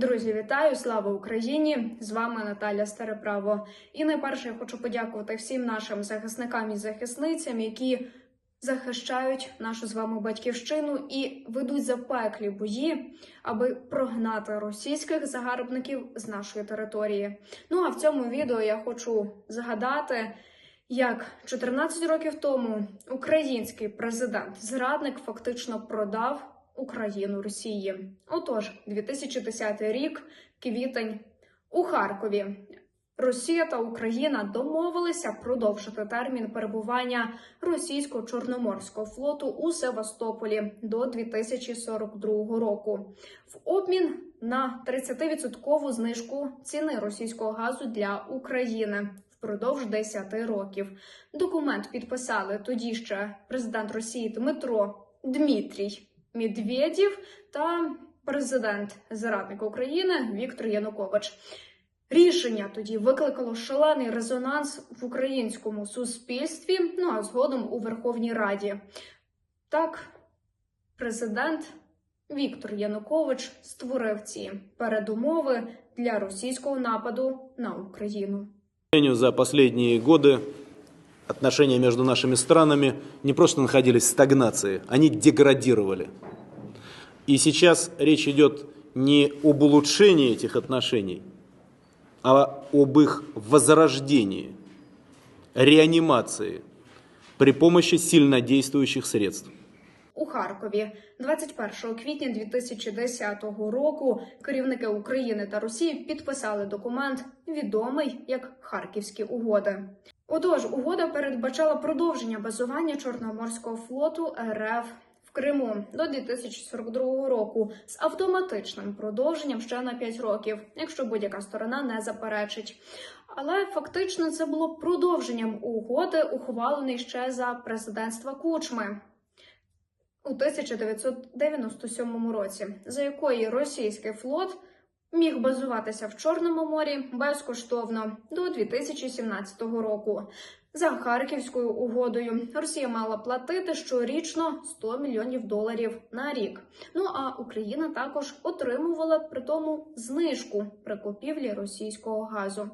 Друзі, вітаю! Слава Україні! З вами Наталя Стареправо. І найперше я хочу подякувати всім нашим захисникам і захисницям, які захищають нашу з вами батьківщину і ведуть запеклі бої, аби прогнати російських загарбників з нашої території. Ну а в цьому відео я хочу згадати. Як 14 років тому український президент зрадник фактично продав Україну Росії. Отож, 2010 рік, квітень у Харкові. Росія та Україна домовилися продовжити термін перебування російського чорноморського флоту у Севастополі до 2042 року в обмін на 30% знижку ціни російського газу для України впродовж 10 років. Документ підписали тоді ще президент Росії Дмитро Дмитрій Медведєв та президент зрадник України Віктор Янукович. Рішення тоді викликало шалений резонанс в українському суспільстві, ну а згодом у Верховній Раді. Так, президент Віктор Янукович створив ці передумови для російського нападу на Україну. За последние годы отношения между нашими странами не просто находились в стагнации, они деградировали. И сейчас речь идет не об улучшении этих отношений, а об их возрождении, реанимации при помощи сильнодействующих средств. У Харкові 21 квітня 2010 року керівники України та Росії підписали документ, відомий як Харківські угоди. Отож, угода передбачала продовження базування Чорноморського флоту РФ в Криму до 2042 року з автоматичним продовженням ще на 5 років, якщо будь-яка сторона не заперечить. Але фактично це було продовженням угоди, ухваленої ще за президентства Кучми у 1997 році, за якої російський флот міг базуватися в Чорному морі безкоштовно до 2017 року. За Харківською угодою Росія мала платити щорічно 100 мільйонів доларів на рік. Ну а Україна також отримувала при тому знижку при купівлі російського газу.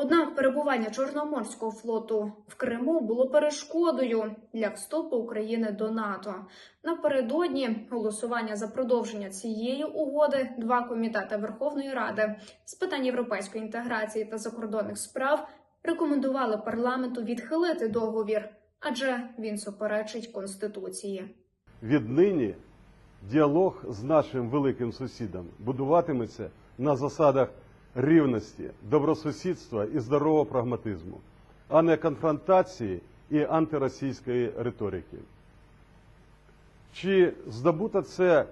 Однак перебування Чорноморського флоту в Криму було перешкодою для вступу України до НАТО. Напередодні голосування за продовження цієї угоди два комітети Верховної Ради з питань європейської інтеграції та закордонних справ рекомендували парламенту відхилити договір, адже він суперечить конституції. Віднині діалог з нашим великим сусідом будуватиметься на засадах рівності, добросусідства і здорового прагматизму, а не конфронтації і антиросійської риторики. Чи здобуто це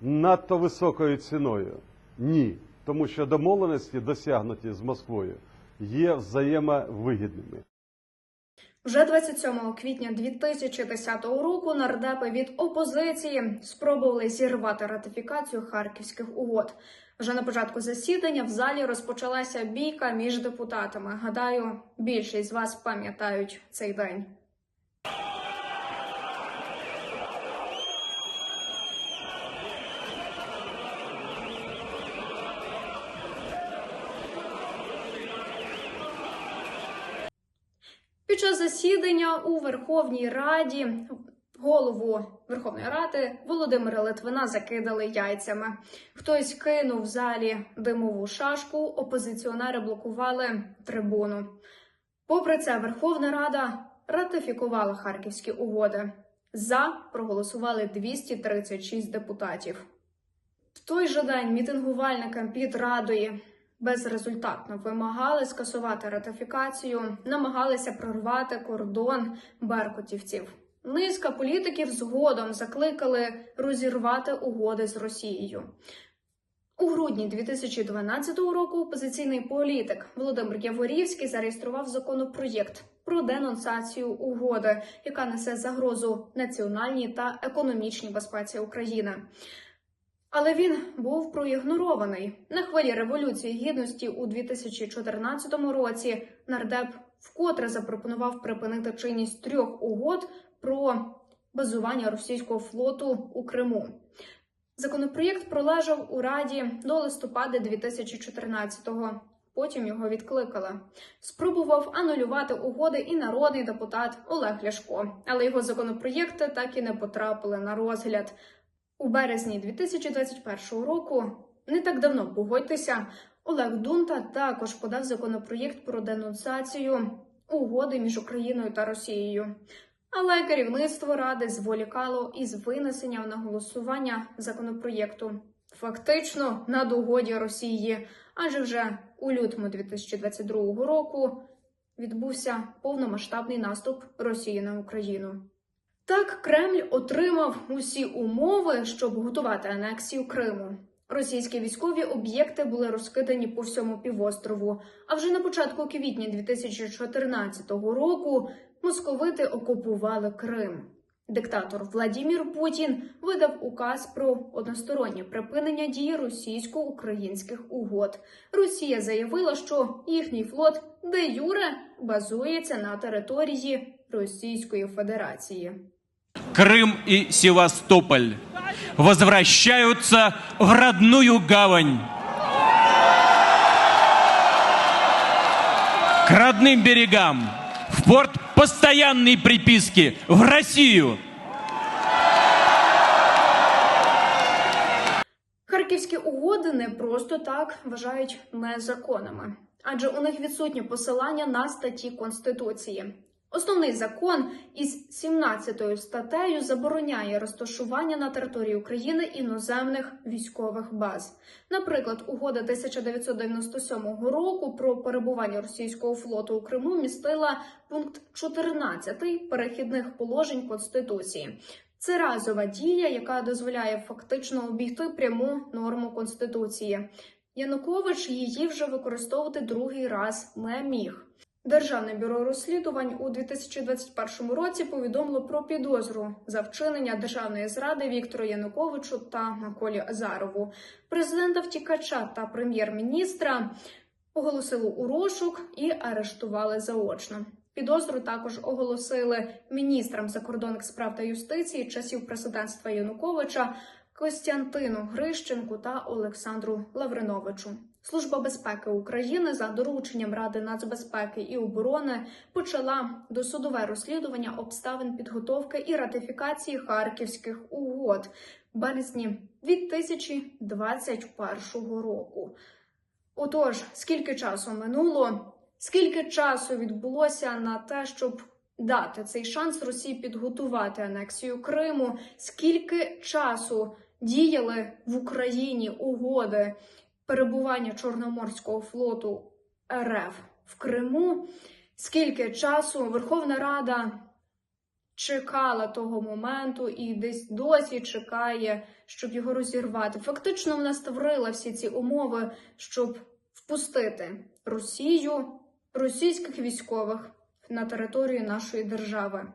надто високою ціною? Ні. Тому що домовленості, досягнуті з Москвою, є взаємовигідними. Вже 27 квітня 2010 року нардепи від опозиції спробували зірвати ратифікацію харківських угод. Вже на початку засідання в залі розпочалася бійка між депутатами. Гадаю, більшість з вас пам'ятають цей день. Під час засідання у Верховній Раді голову Верховної Ради Володимира Литвина закидали яйцями. Хтось кинув в залі димову шашку, опозиціонери блокували трибуну. Попри це, Верховна Рада ратифікувала харківські угоди. За проголосували 236 депутатів. В той же день мітингувальникам під радою безрезультатно вимагали скасувати ратифікацію, намагалися прорвати кордон беркутівців. Низка політиків згодом закликали розірвати угоди з Росією. У грудні 2012 року опозиційний політик Володимир Яворівський зареєстрував законопроєкт про денонсацію угоди, яка несе загрозу національній та економічній безпеці України. Але він був проігнорований на хвилі революції гідності у 2014 році. Нардеп вкотре запропонував припинити чинність трьох угод про базування російського флоту у Криму. Законопроєкт пролежав у Раді до листопада 2014-го. Потім його відкликали. Спробував анулювати угоди і народний депутат Олег Ляшко, але його законопроєкти так і не потрапили на розгляд. У березні 2021 року, не так давно погодьтеся, Олег Дунта також подав законопроєкт про денонсацію угоди між Україною та Росією. Але керівництво ради зволікало із винесенням на голосування законопроєкту. Фактично на догоді Росії, адже вже у лютому 2022 року відбувся повномасштабний наступ Росії на Україну. Так, Кремль отримав усі умови, щоб готувати анексію Криму. Російські військові об'єкти були розкидані по всьому півострову. А вже на початку квітня 2014 року московити окупували Крим. Диктатор Владімір Путін видав указ про одностороннє припинення дії російсько-українських угод. Росія заявила, що їхній флот де юре базується на території Російської Федерації. Крым и Севастополь возвращаются в родную гавань. К родным берегам, в порт постоянной приписки, в Россию. Харківські угоди не просто так вважають незаконними, адже у них відсутнє посилання на статті Конституції. Основний закон із 17 статтею забороняє розташування на території України іноземних військових баз. Наприклад, угода 1997 року про перебування російського флоту у Криму містила пункт 14 перехідних положень Конституції. Це разова дія, яка дозволяє фактично обійти пряму норму Конституції. Янукович її вже використовувати другий раз не міг. Державне бюро розслідувань у 2021 році повідомило про підозру за вчинення державної зради Віктору Януковичу та Миколі Азарову. Президента втікача та прем'єр-міністра оголосили у розшук і арештували заочно. Підозру також оголосили міністрам закордонних справ та юстиції часів президентства Януковича Костянтину Грищенку та Олександру Лавриновичу. Служба безпеки України за дорученням Ради нацбезпеки і оборони почала досудове розслідування обставин підготовки і ратифікації харківських угод в березні 2021 року. Отож, скільки часу минуло, скільки часу відбулося на те, щоб дати цей шанс Росії підготувати анексію Криму, скільки часу діяли в Україні угоди перебування Чорноморського флоту РФ в Криму, скільки часу Верховна Рада чекала того моменту і десь досі чекає, щоб його розірвати. Фактично, вона створила всі ці умови, щоб впустити Росію, російських військових на територію нашої держави.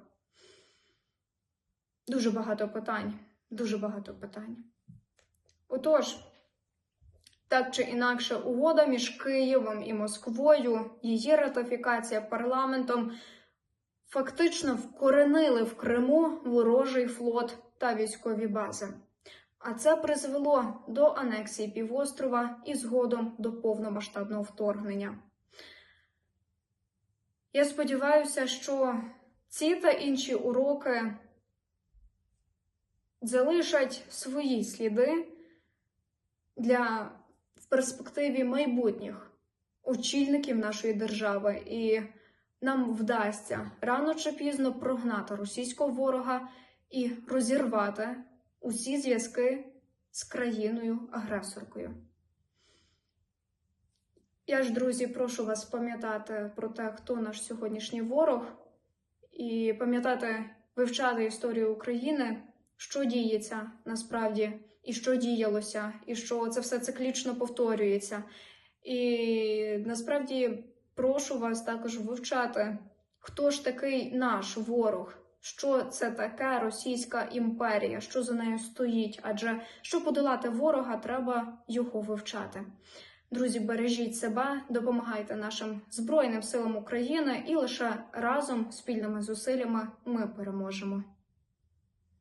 Дуже багато питань. Дуже багато питань. Отож, так чи інакше, угода між Києвом і Москвою, її ратифікація парламентом фактично вкоренили в Криму ворожий флот та військові бази. А це призвело до анексії півострова і згодом до повномасштабного вторгнення. Я сподіваюся, що ці та інші уроки залишать свої сліди для в перспективі майбутніх очільників нашої держави, і нам вдасться рано чи пізно прогнати російського ворога і розірвати усі зв'язки з країною-агресоркою. Я ж, друзі, прошу вас пам'ятати про те, хто наш сьогоднішній ворог, і пам'ятати, вивчати історію України, що діється насправді, і що діялося, і що це все циклічно повторюється. І насправді прошу вас також вивчати, хто ж такий наш ворог, що це таке Російська імперія, що за нею стоїть. Адже щоб подолати ворога, треба його вивчати. Друзі, бережіть себе, допомагайте нашим Збройним силам України, і лише разом спільними зусиллями ми переможемо.